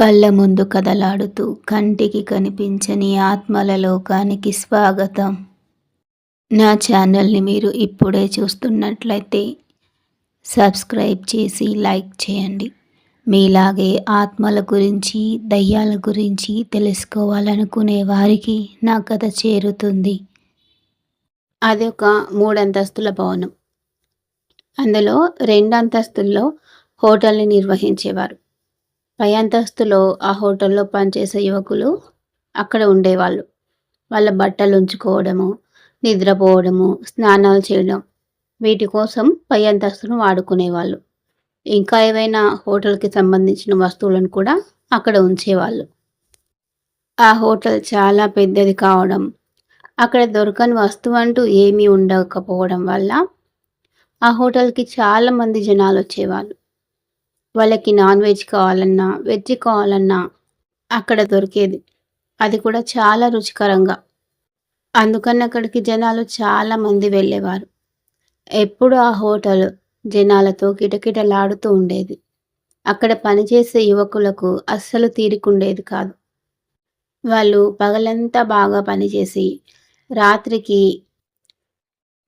కళ్ళ ముందు కదలాడుతూ కంటికి కనిపించని ఆత్మల లోకానికి స్వాగతం. నా ఛానల్ని మీరు ఇప్పుడే చూస్తున్నట్లయితే సబ్స్క్రైబ్ చేసి లైక్ చేయండి. మీలాగే ఆత్మల గురించి దయ్యాల గురించి తెలుసుకోవాలనుకునే వారికి నా కథ చేరుతుంది. అది ఒక మూడంతస్తుల భవనం. అందులో రెండు అంతస్తుల్లో హోటల్ని నిర్వహించేవారు. పై అంతస్తులో ఆ హోటల్లో పనిచేసే యువకులు అక్కడ ఉండేవాళ్ళు. వాళ్ళ బట్టలు ఉంచుకోవడము నిద్రపోవడము స్నానాలు చేయడం వీటి కోసం పై అంతస్తును వాడుకునేవాళ్ళు. ఇంకా ఏవైనా హోటల్కి సంబంధించిన వస్తువులను కూడా అక్కడ ఉంచేవాళ్ళు. ఆ హోటల్ చాలా పెద్దది కావడం అక్కడ దొరకని వస్తువు అంటూ ఏమీ ఉండకపోవడం వల్ల ఆ హోటల్కి చాలామంది జనాలు వచ్చేవాళ్ళు. వాళ్ళకి నాన్ వెజ్ కావాలన్నా వెజ్ కావాలన్నా అక్కడ దొరికేది. అది కూడా చాలా రుచికరంగా. అందుకని అక్కడికి జనాలు చాలా మంది వెళ్ళేవారు. ఎప్పుడు ఆ హోటల్ జనాలతో కిటకిటలాడుతూ ఉండేది. అక్కడ పనిచేసే యువకులకు అస్సలు తీరికుండేది కాదు. వాళ్ళు పగలంతా బాగా పనిచేసి రాత్రికి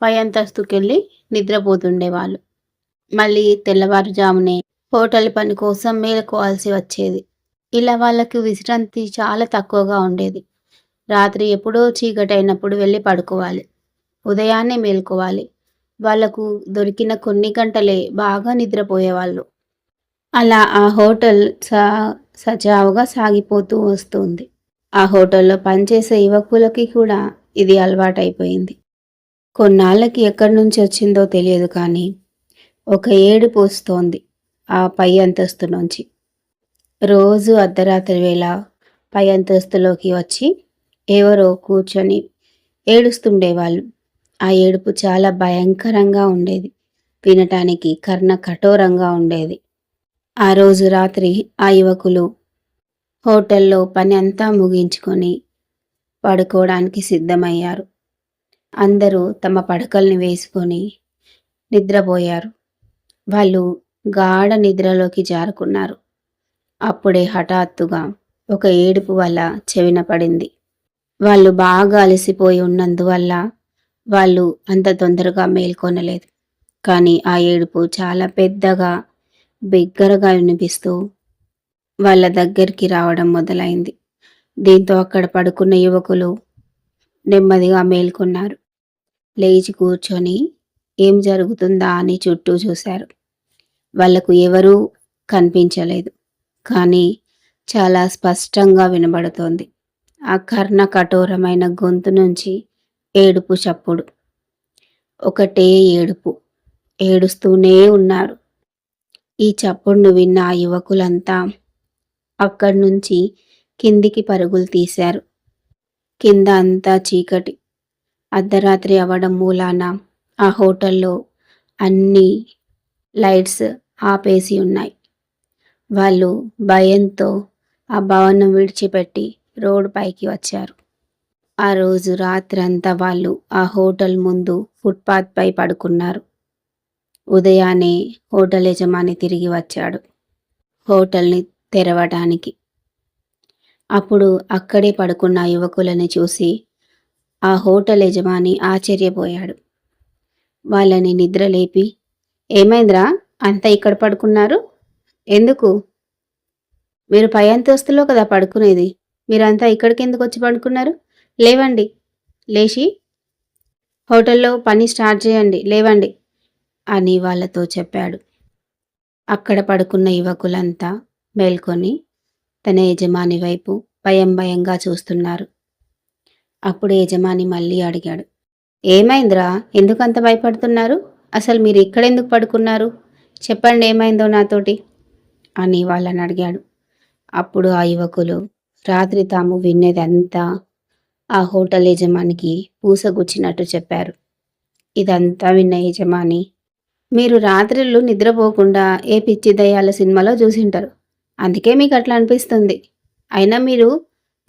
పై అంతస్తుకెళ్ళి నిద్రపోతుండేవాళ్ళు. మళ్ళీ తెల్లవారుజామునే హోటల్ పని కోసం మేలుకోవాల్సి వచ్చేది. ఇలా వాళ్ళకి విశ్రాంతి చాలా తక్కువగా ఉండేది. రాత్రి ఎప్పుడో చీకటైనప్పుడు వెళ్ళి పడుకోవాలి. ఉదయాన్నే మేలుకోవాలి. వాళ్ళకు దొరికిన కొన్ని గంటలే బాగా నిద్రపోయేవాళ్ళు. అలా ఆ హోటల్ సా సజావుగా సాగిపోతూ వస్తుంది. ఆ హోటల్లో పనిచేసే యువకులకి కూడా ఇది అలవాటైపోయింది. కొన్నాళ్ళకి ఎక్కడి నుంచి వచ్చిందో తెలియదు కానీ ఒక ఏడుపు వస్తోంది. ఆ పై అంతస్తు నుంచి. రోజు అర్ధరాత్రి వేళ పై అంతస్తులోకి వచ్చి ఎవరో కూర్చొని ఏడుస్తుండేవాళ్ళు. ఆ ఏడుపు చాలా భయంకరంగా ఉండేది. వినటానికి కర్ణ కఠోరంగా ఉండేది. ఆ రోజు రాత్రి ఆ యువకులు హోటల్లో పని అంతా ముగించుకొని పడుకోవడానికి సిద్ధమయ్యారు. అందరూ తమ పడకల్ని వేసుకొని నిద్రపోయారు. వాళ్ళు గాఢ నిద్రలోకి జారుకున్నారు. అప్పుడే హఠాత్తుగా ఒక ఏడుపు వల్ల చెవిన పడింది. వాళ్ళు బాగా అలసిపోయి ఉన్నందువల్ల వాళ్ళు అంత తొందరగా మేల్కొనలేదు. కానీ ఆ ఏడుపు చాలా పెద్దగా బిగ్గరగా వినిపిస్తూ వాళ్ళ దగ్గరికి రావడం మొదలైంది. దీంతో అక్కడ పడుకున్న యువకులు నెమ్మదిగా మేల్కొన్నారు. లేచి కూర్చొని ఏం జరుగుతుందా అని చుట్టూ చూశారు. వాళ్ళకు ఎవరూ కనిపించలేదు. కానీ చాలా స్పష్టంగా వినబడుతోంది. ఆ కర్ణ కఠోరమైన గొంతు నుంచి ఏడుపు చప్పుడు. ఒకటే ఏడుపు. ఏడుస్తూనే ఉన్నారు. ఈ చప్పుడును విన్న ఆ యువకులంతా అక్కడి నుంచి కిందికి పరుగులు తీశారు. కింద అంతా చీకటి. అర్ధరాత్రి అవ్వడం మూలాన ఆ హోటల్లో అన్నీ లైట్స్ ఆపేసి ఉన్నాయి. వాళ్ళు భయంతో ఆ భవనం విడిచిపెట్టి రోడ్డుపైకి వచ్చారు. ఆ రోజు రాత్రంతా వాళ్ళు ఆ హోటల్ ముందు ఫుట్పాత్పై పడుకున్నారు. ఉదయాన్నే హోటల్ యజమాని తిరిగి వచ్చాడు. హోటల్ని తెరవడానికి అప్పుడు అక్కడే పడుకున్న యువకులని చూసి ఆ హోటల్ యజమాని ఆశ్చర్యపోయాడు. వాళ్ళని నిద్రలేపి ఏమైందిరా? అంతా ఇక్కడ పడుకున్నారు? ఎందుకు? మీరు పై అంతస్తులో కదా పడుకునేది. మీరంతా ఇక్కడికి ఎందుకు వచ్చి పడుకున్నారు? లేవండి. లేచి హోటల్లో పని స్టార్ట్ చేయండి. లేవండి అని వాళ్ళతో చెప్పాడు. అక్కడ పడుకున్న యువకులంతా మేల్కొని తన యజమాని వైపు భయం భయంగా చూస్తున్నారు. అప్పుడు యజమాని మళ్ళీ అడిగాడు. ఏమైందిరా? ఎందుకు అంత భయపడుతున్నారు? అసలు మీరు ఇక్కడెందుకు పడుకున్నారు? చెప్పండి ఏమైందో నాతోటి అని వాళ్ళని అడిగాడు. అప్పుడు ఆ యువకులు రాత్రి తాము విన్నదంతా ఆ హోటల్ యజమానికి పూసగుచ్చినట్టు చెప్పారు. ఇదంతా విన్న యజమాని మీరు రాత్రిళ్ళు నిద్రపోకుండా ఏ పిచ్చి దయ్యాల సినిమాలో చూసింటారు? అందుకే మీకు అట్లా అనిపిస్తుంది. అయినా మీరు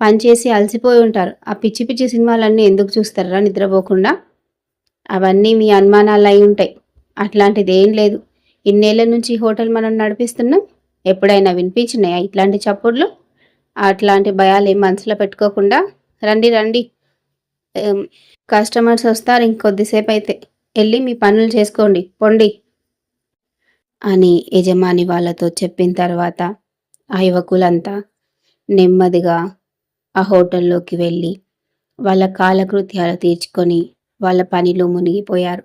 పనిచేసి అలసిపోయి ఉంటారు. ఆ పిచ్చి పిచ్చి సినిమాలన్నీ ఎందుకు చూస్తారా నిద్రపోకుండా? అవన్నీ మీ అనుమానాలు అయి ఉంటాయి. అట్లాంటిది ఏం లేదు. ఇన్నేళ్ళ నుంచి హోటల్ మనం నడిపిస్తున్నాం. ఎప్పుడైనా వినిపించినాయా ఇట్లాంటి చప్పుళ్ళు అట్లాంటి భయాలు ఏం మనసులో పెట్టుకోకుండా రండి రండి. కస్టమర్స్ వస్తారు ఇంకొద్దిసేపు అయితే వెళ్ళి మీ పనులు చేసుకోండి పొండి. అని యజమాని వాళ్ళతో చెప్పిన తర్వాత ఆ యువకులంతా నెమ్మదిగా ఆ హోటల్లోకి వెళ్ళి వాళ్ళ కాలకృత్యాలు తీర్చుకొని వాళ్ళ పనిలో మునిగిపోయారు.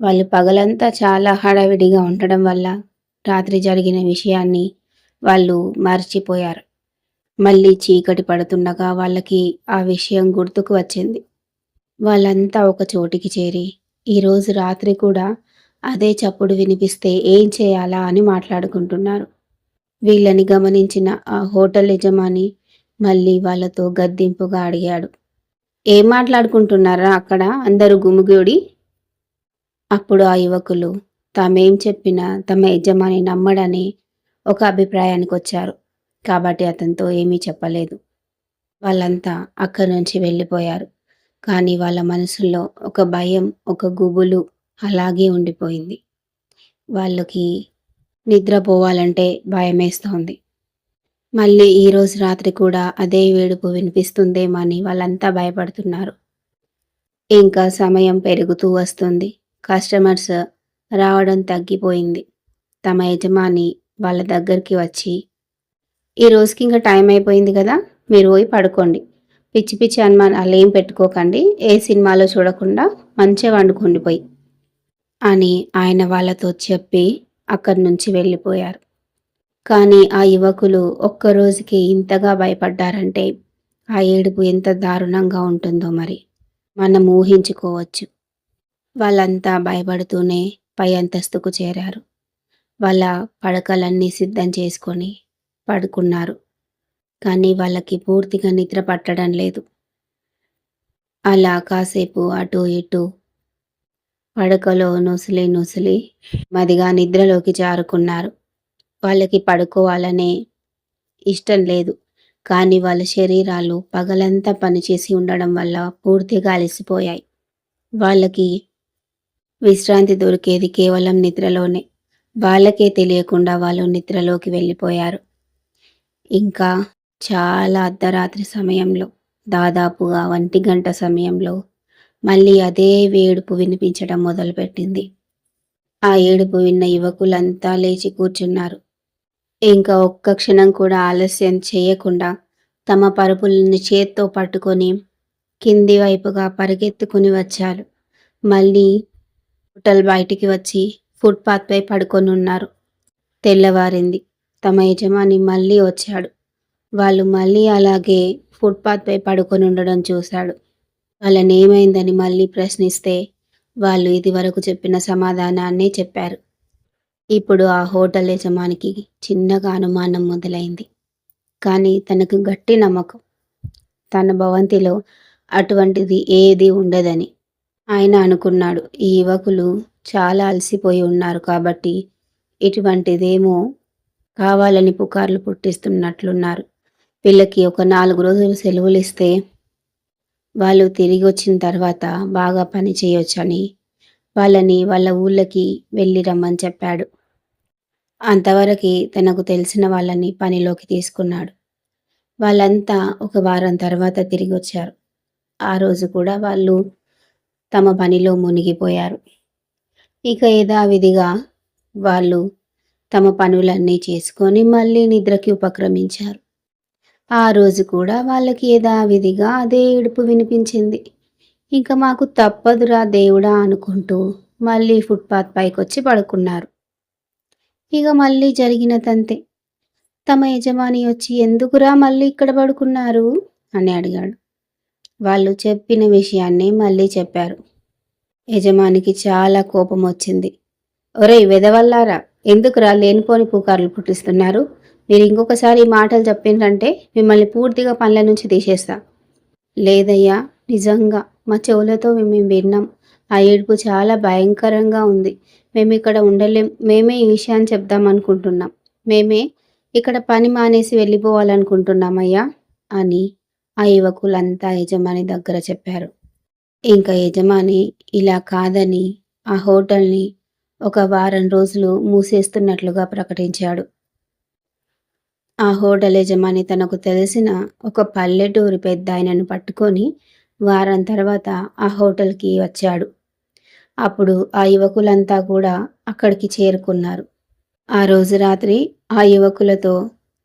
వాళ్ళు పగలంతా చాలా హడావిడిగా ఉండడం వల్ల రాత్రి జరిగిన విషయాన్ని వాళ్ళు మర్చిపోయారు. మళ్ళీ చీకటి పడుతుండగా వాళ్ళకి ఆ విషయం గుర్తుకు వచ్చింది. వాళ్ళంతా ఒక చోటికి చేరి ఈరోజు రాత్రి కూడా అదే చప్పుడు వినిపిస్తే ఏం చేయాలా? అని మాట్లాడుకుంటున్నారు. వీళ్ళని గమనించిన ఆ హోటల్ యజమాని మళ్ళీ వాళ్ళతో గద్దింపుగా అడిగాడు. ఏం మాట్లాడుకుంటున్నారా అక్కడ? అందరూ గుమిగూడి. అప్పుడు ఆ యువకులు తామేం చెప్పినా తమ యజమాని నమ్మడని ఒక అభిప్రాయానికి వచ్చారు. కాబట్టి అతనితో ఏమీ చెప్పలేదు. వాళ్ళంతా అక్కడి నుంచి వెళ్ళిపోయారు. కానీ వాళ్ళ మనసులో ఒక భయం ఒక గుబులు అలాగే ఉండిపోయింది. వాళ్ళకి నిద్రపోవాలంటే భయమేస్తోంది. మళ్ళీ ఈరోజు రాత్రి కూడా అదే వేడుపు వినిపిస్తుందేమో అని వాళ్ళంతా భయపడుతున్నారు. ఇంకా సమయం పెరుగుతూ వస్తుంది. కస్టమర్స్ రావడం తగ్గిపోయింది. తమ యజమాని వాళ్ళ దగ్గరికి వచ్చి ఈ రోజుకి ఇంకా టైం అయిపోయింది కదా మీరు పోయి పడుకోండి. పిచ్చి పిచ్చి అనుమానాలు ఏం పెట్టుకోకండి. ఏ సినిమాలో చూడకుండా మంచిగా వండుకోండి పోయి అని ఆయన వాళ్ళతో చెప్పి అక్కడి నుంచి వెళ్ళిపోయారు. కానీ ఆ యువకులు ఒక్క రోజుకి ఇంతగా భయపడ్డారంటే ఆ ఏడుపు ఎంత దారుణంగా ఉంటుందో మరి. మనం ఊహించుకోవచ్చు. వాళ్ళంతా భయపడుతూనే పై అంతస్తుకు చేరారు. వాళ్ళ పడకలన్నీ సిద్ధం చేసుకొని పడుకున్నారు. కానీ వాళ్ళకి పూర్తిగా నిద్ర పట్టడం లేదు. అలా కాసేపు అటు ఇటు పడకలో నొసిలి నుసిలి మదిగా నిద్రలోకి జారుకున్నారు. వాళ్ళకి పడుకోవాలనే ఇష్టం లేదు. కానీ వాళ్ళ శరీరాలు పగలంతా పనిచేసి ఉండడం వల్ల పూర్తిగా అలసిపోయాయి. వాళ్ళకి విశ్రాంతి దొరికేది కేవలం నిద్రలోనే. వాళ్ళకే తెలియకుండా వాళ్ళు నిద్రలోకి వెళ్ళిపోయారు. ఇంకా చాలా అర్ధరాత్రి సమయంలో దాదాపుగా ఒంటి గంట సమయంలో మళ్ళీ అదే వేడుపు వినిపించడం మొదలుపెట్టింది. ఆ ఏడుపు విన్న యువకులంతా లేచి కూర్చున్నారు. ఇంకా ఒక్క క్షణం కూడా ఆలస్యం చేయకుండా తమ పరుపులను చేత్తో పట్టుకొని కింది వైపుగా పరిగెత్తుకుని వచ్చారు. మళ్ళీ హోటల్ బయటికి వచ్చి ఫుట్పాత్పై పడుకొని ఉన్నారు. తెల్లవారింది. తమ యజమాని మళ్ళీ వచ్చాడు. వాళ్ళు మళ్ళీ అలాగే ఫుట్పాత్పై పడుకొని ఉండడం చూశాడు. వాళ్ళని ఏమైందని మళ్ళీ ప్రశ్నిస్తే వాళ్ళు ఇదివరకు చెప్పిన సమాధానాన్నే చెప్పారు. ఇప్పుడు ఆ హోటల్ యజమానికి చిన్నగా అనుమానం మొదలైంది. కానీ తనకు గట్టి నమ్మకం. తన భవంతిలో అటువంటిది ఏది ఉండదని ఆయన అనుకున్నాడు. ఈ యువకులు చాలా అలసిపోయి ఉన్నారు కాబట్టి ఇటువంటిదేమో కావాలని పుకార్లు పుట్టిస్తున్నట్లున్నారు. వీళ్ళకి ఒక నాలుగు రోజులు సెలవులు ఇస్తే వాళ్ళు తిరిగి వచ్చిన తర్వాత బాగా పని చేయొచ్చని వాళ్ళని వాళ్ళ ఊళ్ళకి వెళ్ళి రమ్మని చెప్పాడు. అంతవరకు తనకు తెలిసిన వాళ్ళని పనిలోకి తీసుకున్నాడు. వాళ్ళంతా ఒక వారం తర్వాత తిరిగి వచ్చారు ఆ రోజు కూడా వాళ్ళు తమ పనిలో మునిగిపోయారు. ఇక యథావిధిగా వాళ్ళు తమ పనులన్నీ చేసుకొని మళ్ళీ నిద్రకి ఉపక్రమించారు. ఆ రోజు కూడా వాళ్ళకి యథావిధిగా అదే ఏడుపు వినిపించింది. ఇంకా మాకు తప్పదురా దేవుడా అనుకుంటూ మళ్ళీ ఫుట్పాత్ పైకి వచ్చి పడుకున్నారు. ఇక మళ్ళీ జరిగిన తంతే తమ యజమాని వచ్చి ఎందుకురా మళ్ళీ ఇక్కడ పడుకున్నారు? అని అడిగాడు. వాళ్ళు చెప్పిన విషయాన్ని మళ్ళీ చెప్పారు. యజమానికి చాలా కోపం వచ్చింది. ఒరేయ్ వెదవల్లారా ఎందుకురా లేనిపోని పుకార్లు పుట్టిస్తున్నారు? మీరు ఇంకొకసారి ఈ మాటలు చెప్పిండ్రంటే మిమ్మల్ని పూర్తిగా పనుల నుంచి తీసేస్తా. లేదయ్యా నిజంగా మా చెవులతో మేము విన్నాం. ఆ ఏడుపు చాలా భయంకరంగా ఉంది. మేము ఇక్కడ ఉండలేం. మేమే ఈ విషయాన్ని చెప్దాం అనుకుంటున్నాం. మేమే ఇక్కడ పని మానేసి వెళ్ళిపోవాలనుకుంటున్నామయ్యా అని ఆ యువకులంతా యజమాని దగ్గర చెప్పారు. ఇంకా యజమాని ఇలా కాదని ఆ హోటల్ని ఒక వారం రోజులు మూసేస్తున్నట్లుగా ప్రకటించాడు. ఆ హోటల్ యజమాని తనకు తెలిసిన ఒక పల్లెటూరి పెద్ద ఆయనను పట్టుకొని వారం తర్వాత ఆ హోటల్కి వచ్చాడు. అప్పుడు ఆ యువకులంతా కూడా అక్కడికి చేరుకున్నారు. ఆ రోజు రాత్రి ఆ యువకులతో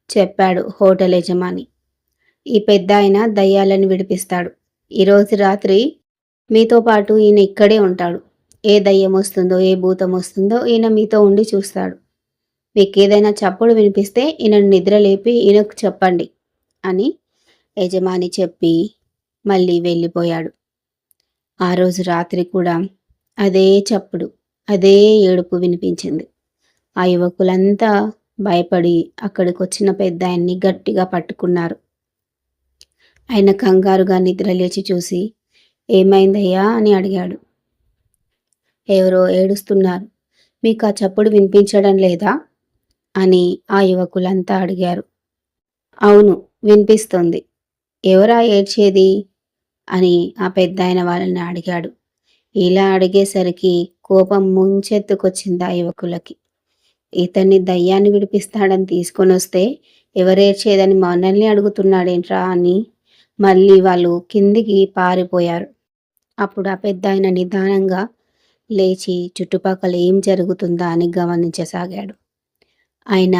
చెప్పాడు హోటల్ యజమాని. ఈ పెద్ద ఆయన దయ్యాలను విడిపిస్తాడు. ఈరోజు రాత్రి మీతో పాటు ఈయన ఇక్కడే ఉంటాడు. ఏ దయ్యం వస్తుందో ఏ భూతం వస్తుందో ఈయన మీతో ఉండి చూస్తాడు. మీకు ఏదైనా చప్పుడు వినిపిస్తే ఈయనను నిద్ర లేపి ఈయనకు చెప్పండి అని యజమాని చెప్పి మళ్ళీ వెళ్ళిపోయాడు. ఆ రోజు రాత్రి కూడా అదే చప్పుడు అదే ఏడుపు వినిపించింది. ఆ యువకులంతా భయపడి అక్కడికి వచ్చిన పెద్ద ఆయన్ని గట్టిగా పట్టుకున్నారు. ఆయన కంగారుగా నిద్రలేచి చూసి ఏమైందయ్యా? అని అడిగాడు. ఎవరో ఏడుస్తున్నారు. మీకు ఆ చప్పుడు వినిపించడం లేదా? అని ఆ యువకులంతా అడిగారు. అవును వినిపిస్తుంది. ఎవరా ఏడ్చేది? అని ఆ పెద్ద ఆయన వాళ్ళని అడిగాడు. ఇలా అడిగేసరికి కోపం ముంచెత్తుకొచ్చింది ఆ యువకులకి. ఇతన్ని దయ్యాన్ని విడిపిస్తాడని తీసుకొని వస్తే ఎవరేర్చేదని మనల్ని అడుగుతున్నాడేంట్రా అని మళ్ళీ వాళ్ళు కిందికి పారిపోయారు. అప్పుడు ఆ పెద్ద ఆయన నిదానంగా లేచి చుట్టుపక్కల ఏం జరుగుతుందా అని గమనించసాగాడు. ఆయన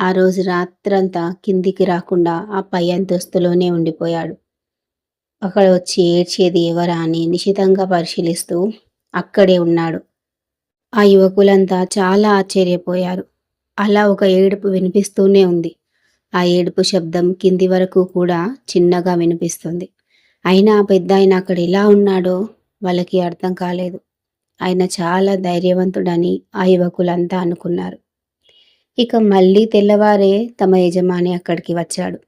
ఆ రోజు రాత్రంతా కిందికి రాకుండా ఆ పై అంతస్తులోనే ఉండిపోయాడు. అక్కడ వచ్చి ఏడ్చేది ఎవరా అని నిశితంగా పరిశీలిస్తూ అక్కడే ఉన్నాడు. ఆ యువకులంతా చాలా ఆశ్చర్యపోయారు. అలా ఒక ఏడుపు వినిపిస్తూనే ఉంది. ఆ ఏడుపు శబ్దం కింది వరకు కూడా చిన్నగా వినిపిస్తుంది. అయినా ఆ పెద్ద ఆయన అక్కడ ఎలా ఉన్నాడో వాళ్ళకి అర్థం కాలేదు. ఆయన చాలా ధైర్యవంతుడని ఆ యువకులంతా అనుకున్నారు. ఇక మళ్ళీ తెల్లవారే తమ యజమాని అక్కడికి వచ్చాడు.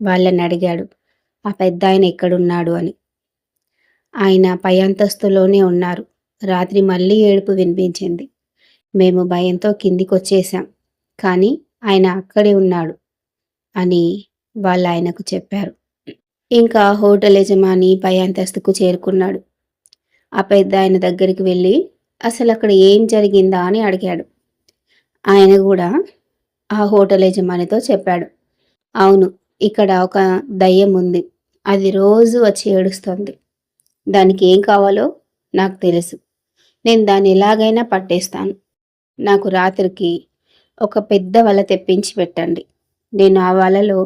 వాళ్ళని అడిగాడు ఆ పెద్ద ఆయన ఎక్కడున్నాడు అని. ఆయన పై అంతస్తులోనే ఉన్నారు. రాత్రి మళ్ళీ ఏడుపు వినిపించింది. మేము భయంతో కిందికి వచ్చేసాం కానీ ఆయన అక్కడే ఉన్నాడు అని వాళ్ళు ఆయనకు చెప్పారు. ఇంకా హోటల్ యజమాని పై అంతస్తుకు చేరుకున్నాడు. ఆ పెద్ద ఆయన దగ్గరికి వెళ్ళి అసలు అక్కడ ఏం జరిగిందా అని అడిగాడు. ఆయన కూడా ఆ హోటల్ యజమానితో చెప్పాడు. అవును ఇక్కడ ఒక దయ్యం ఉంది. అది రోజు వచ్చి ఏడుస్తుంది. దానికి ఏం కావాలో నాకు తెలుసు. నేను దాన్ని ఎలాగైనా పట్టేస్తాను. నాకు రాత్రికి ఒక పెద్ద వల తెప్పించి పెట్టండి. నేను ఆ వలలో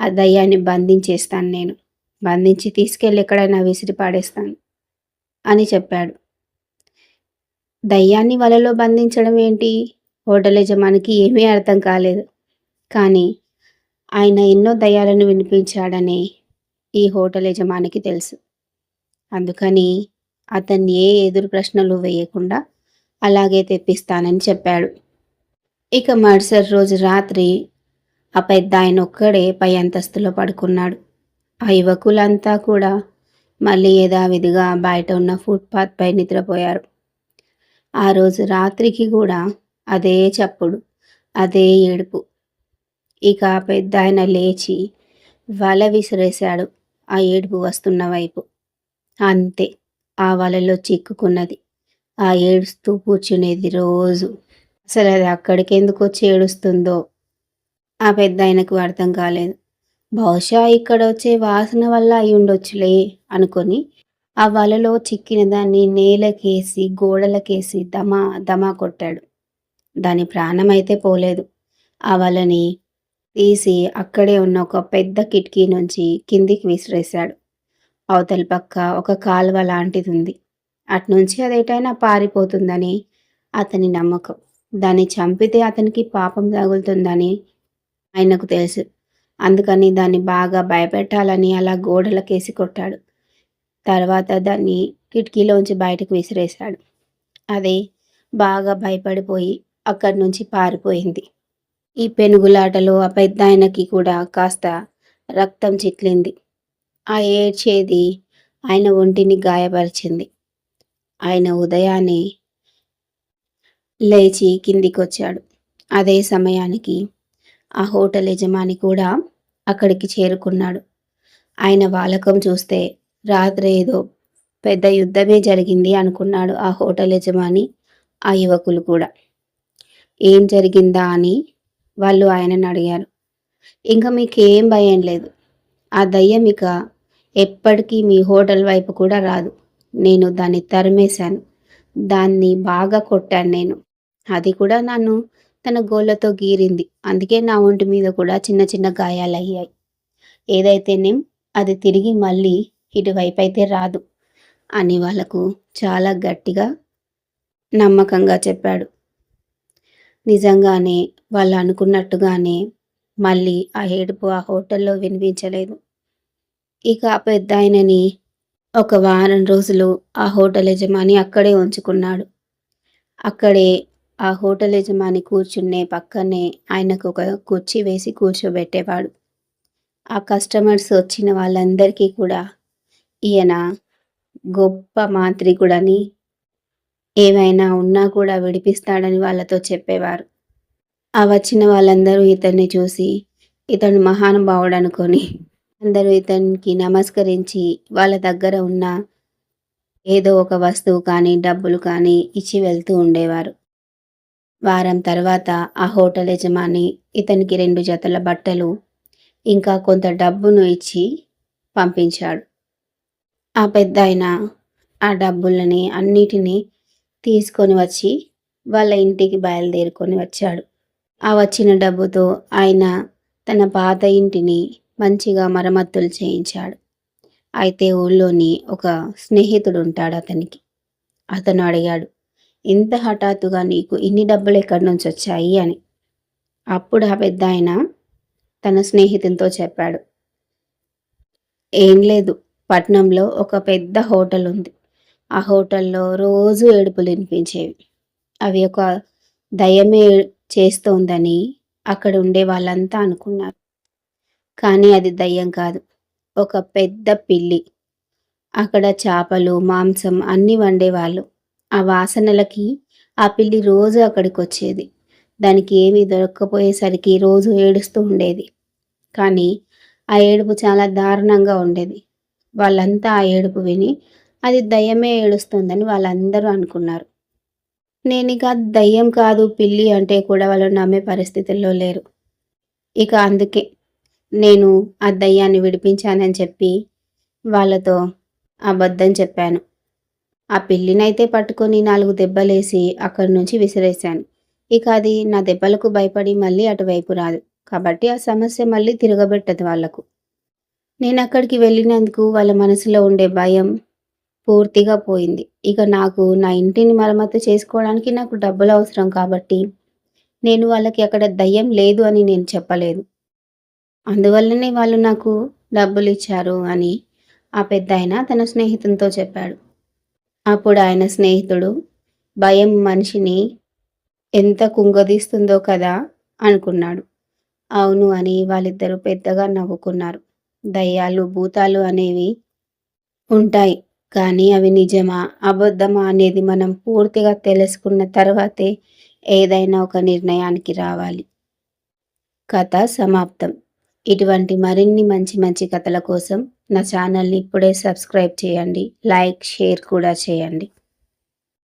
ఆ దయ్యాన్ని బంధించేస్తాను నేను. బంధించి తీసుకెళ్ళి ఎక్కడైనా విసిరి పాడేస్తాను అని చెప్పాడు. దయ్యాన్ని వలలో బంధించడం ఏంటి? హోటల్ యజమానికి ఏమీ అర్థం కాలేదు. కానీ ఆయన ఎన్నో దయ్యాలను వినిపించాడని ఈ హోటల్ యజమానికి తెలుసు. అందుకని అతన్ని ఏ ఎదురు ప్రశ్నలు వేయకుండా అలాగే తెప్పిస్తానని చెప్పాడు. ఇక మరుసటి రోజు రాత్రి ఆ పెద్ద ఆయన ఒక్కడే పై అంతస్తులో పడుకున్నాడు. ఆ యువకులంతా కూడా మళ్ళీ యథావిధిగా బయట ఉన్న ఫుట్పాత్ పై నిద్రపోయారు. ఆ రోజు రాత్రికి కూడా అదే చప్పుడు అదే ఏడుపు. ఇక ఆ పెద్ద ఆయన లేచి వల విసిరేశాడు. ఆ ఏడుపు వస్తున్న వైపు. అంతే ఆ వలలో చిక్కుకున్నది. ఆ ఏడుస్తూ కూర్చునేది రోజు. అసలు అది అక్కడికి ఎందుకు వచ్చి ఏడుస్తుందో ఆ పెద్ద ఆయనకు అర్థం కాలేదు. బహుశా ఇక్కడ వచ్చే వాసన వల్ల అయి ఉండొచ్చులే అనుకొని ఆ వలలో చిక్కిన దాన్ని నేలకేసి గోడలకేసి దమా దమా కొట్టాడు. దాని ప్రాణం అయితే పోలేదు. ఆ వలని తీసి అక్కడే ఉన్న ఒక పెద్ద కిటికీ నుంచి కిందికి విసిరేశాడు. అవతలి పక్క ఒక కాలువ లాంటిది ఉంది అట్నుంచి అదేటైనా పారిపోతుందని అతని నమ్మకం. దాన్ని చంపితే అతనికి పాపం తగులుతుందని ఆయనకు తెలుసు. అందుకని దాన్ని బాగా భయపెట్టాలని అలా గోడలకేసి కొట్టాడు. తర్వాత దాన్ని కిటికీలోంచి బయటకు విసిరేశాడు. అదే బాగా భయపడిపోయి అక్కడి నుంచి పారిపోయింది. ఈ పెనుగులాటలో ఆ పెద్ద ఆయనకి కూడా కాస్త రక్తం చిట్లింది. ఆ ఏడ్చేది ఆయన ఒంటిని గాయపరిచింది. ఆయన ఉదయాన్నే లేచి కిందికి వచ్చాడు అదే సమయానికి ఆ హోటల్ యజమాని కూడా అక్కడికి చేరుకున్నాడు. ఆయన వాలకం చూస్తే రాత్రి ఏదో పెద్ద యుద్ధమే జరిగింది అనుకున్నాడు ఆ హోటల్ యజమాని ఆ యువకులు కూడా. ఏం జరిగిందా అని వాళ్ళు ఆయనను అడిగారు. ఇంకా మీకు ఏం భయం లేదు. ఆ దయ్యం ఇక ఎప్పటికీ మీ హోటల్ వైపు కూడా రాదు. నేను దాన్ని తరిమేశాను. దాన్ని బాగా కొట్టాను నేను. అది కూడా నన్ను తన గోళ్ళతో గీరింది. అందుకే నా ఒంటి మీద కూడా చిన్న చిన్న గాయాలు అయ్యాయి. ఏదైతేనేం అది తిరిగి మళ్ళీ ఇటువైపు అయితే రాదు అని వాళ్ళకు చాలా గట్టిగా నమ్మకంగా చెప్పాడు. నిజంగానే వాళ్ళు అనుకున్నట్టుగానే మళ్ళీ ఆ ఏడుపు ఆ హోటల్లో వినిపించలేదు. ఇక ఆ పెద్ద ఆయనని ఒక వారం రోజులు ఆ హోటల్ యజమాని అక్కడే ఉంచుకున్నాడు. అక్కడే ఆ హోటల్ యజమాని కూర్చునే పక్కనే ఆయనకు ఒక కుర్చీ వేసి కూర్చోబెట్టేవాడు. ఆ కస్టమర్స్ వచ్చిన వాళ్ళందరికీ కూడా ఈయన గొప్ప మాంత్రికుడని ఏమైనా ఉన్నా కూడా విడిపిస్తాడని వాళ్ళతో చెప్పేవారు. ఆ వచ్చిన వాళ్ళందరూ ఇతన్ని చూసి ఇతను మహానుభావుడు అనుకొని అందరూ ఇతనికి నమస్కరించి వాళ్ళ దగ్గర ఉన్న ఏదో ఒక వస్తువు కానీ డబ్బులు కానీ ఇచ్చి వెళ్తూ ఉండేవారు. వారం తర్వాత ఆ హోటల్ యజమాని ఇతనికి రెండు జతల బట్టలు ఇంకా కొంత డబ్బును ఇచ్చి పంపించాడు. ఆ పెద్ద ఆయన ఆ డబ్బులని అన్నిటినీ తీసుకొని వచ్చి వాళ్ళ ఇంటికి బయలుదేరుకొని వచ్చాడు. ఆ వచ్చిన డబ్బుతో ఆయన తన పాత ఇంటిని మంచిగా మరమ్మతులు చేయించాడు. అయితే ఊళ్ళోని ఒక స్నేహితుడు ఉంటాడు అతనికి. అతను అడిగాడు ఇంత హఠాత్తుగా నీకు ఇన్ని డబ్బులు ఎక్కడి నుంచి వచ్చాయి? అని. అప్పుడు ఆ పెద్ద ఆయన తన స్నేహితునితో చెప్పాడు ఏం లేదు పట్నంలో ఒక పెద్ద హోటల్ ఉంది. ఆ హోటల్లో రోజు ఏడుపులు వినిపించేవి. అవి ఒక దయ్యమే చేస్తోందని అక్కడ ఉండే వాళ్ళంతా అనుకున్నారు. కానీ అది దయ్యం కాదు. ఒక పెద్ద పిల్లి. అక్కడ చేపలు మాంసం అన్నీ వండేవాళ్ళు. ఆ వాసనలకి ఆ పిల్లి రోజు అక్కడికి వచ్చేది. దానికి ఏమీ దొరక్కపోయేసరికి రోజు ఏడుస్తూ ఉండేది. కానీ ఆ ఏడుపు చాలా దారుణంగా ఉండేది. వాళ్ళంతా ఆ ఏడుపు విని అది దయ్యమే ఏడుస్తుందని వాళ్ళందరూ అనుకున్నారు. నేను ఇక దయ్యం కాదు పిల్లి అంటే కూడా వాళ్ళు నమ్మే పరిస్థితుల్లో లేరు. ఇక అందుకే నేను ఆ దయ్యాన్ని విడిపించానని చెప్పి వాళ్ళతో అబద్ధం చెప్పాను. ఆ పిల్లినైతే పట్టుకొని నాలుగు దెబ్బలేసి అక్కడి నుంచి విసిరేశాను. ఇక అది నా దెబ్బలకు భయపడి మళ్ళీ అటువైపు రాదు. కాబట్టి ఆ సమస్య మళ్ళీ తిరగబెట్టదు వాళ్ళకు నేను అక్కడికి వెళ్ళినందుకు వాళ్ళ మనసులో ఉండే భయం పూర్తిగా పోయింది. ఇక నాకు నా ఇంటిని మరమ్మతు చేసుకోవడానికి నాకు డబ్బులు అవసరం కాబట్టి నేను వాళ్ళకి అక్కడ దయ్యం లేదు అని నేను చెప్పలేదు. అందువల్లనే వాళ్ళు నాకు డబ్బులు ఇచ్చారు అని ఆ పెద్ద ఆయన తన స్నేహితునితో చెప్పాడు. అప్పుడు ఆయన స్నేహితుడు భయం మనిషిని ఎంత కుంగదీస్తుందో కదా అనుకున్నాడు. అవును అని వాళ్ళిద్దరూ పెద్దగా నవ్వుకున్నారు. దయ్యాలు భూతాలు అనేవి ఉంటాయి. కానీ అవి నిజమా? అబద్ధమా అనేది మనం పూర్తిగా తెలుసుకున్న తర్వాతే ఏదైనా ఒక నిర్ణయానికి రావాలి. కథ సమాప్తం. ఇటువంటి మరిన్ని మంచి మంచి కథల కోసం నా ఛానల్ని ఇప్పుడే సబ్స్క్రైబ్ చేయండి. లైక్ షేర్ కూడా చేయండి.